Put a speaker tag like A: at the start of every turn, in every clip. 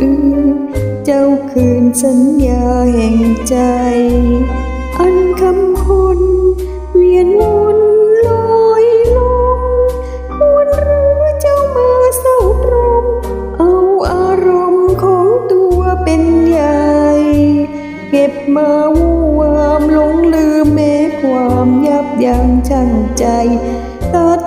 A: อื่นเจ้าคืนสัญญาแห่งใจ อันคำคนเวียนวนลอยลงควรหรือเจ้ามาเศร้าตรม เอาอารมณ์ของตัวเป็นใหญ่ เก็บมาวูวามหลงลืมแม้ความยับยั้งชั่งใจตัด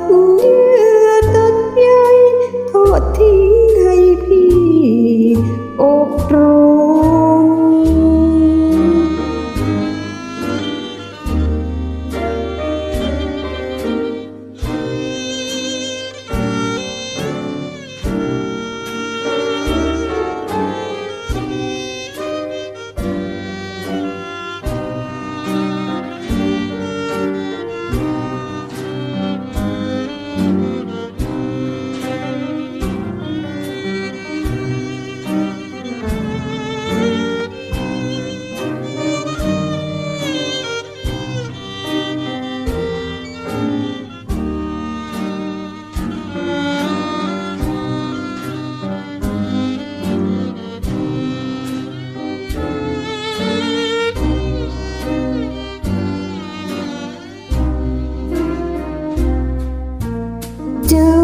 A: เจ้า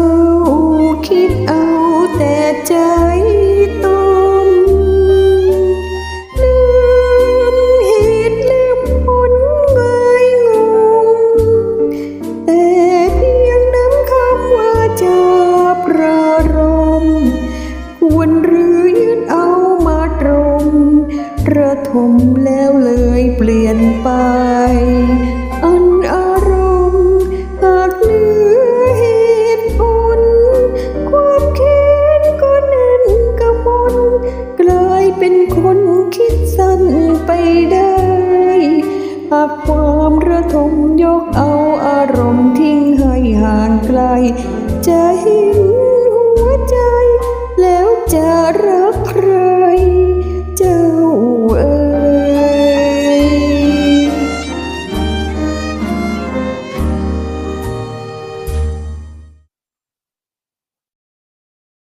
A: คิดเอาแต่ใจตนลืมเหตุลืมผลเงยงงแต่เพียงน้ำคำว่าจะประรม ควรหรือยึดเอามาตรง ระทมแล้วเลยเปลี่ยนไป ได้หากความระทมยกเอาอารมณ์ทิ้งให้ห่างไกล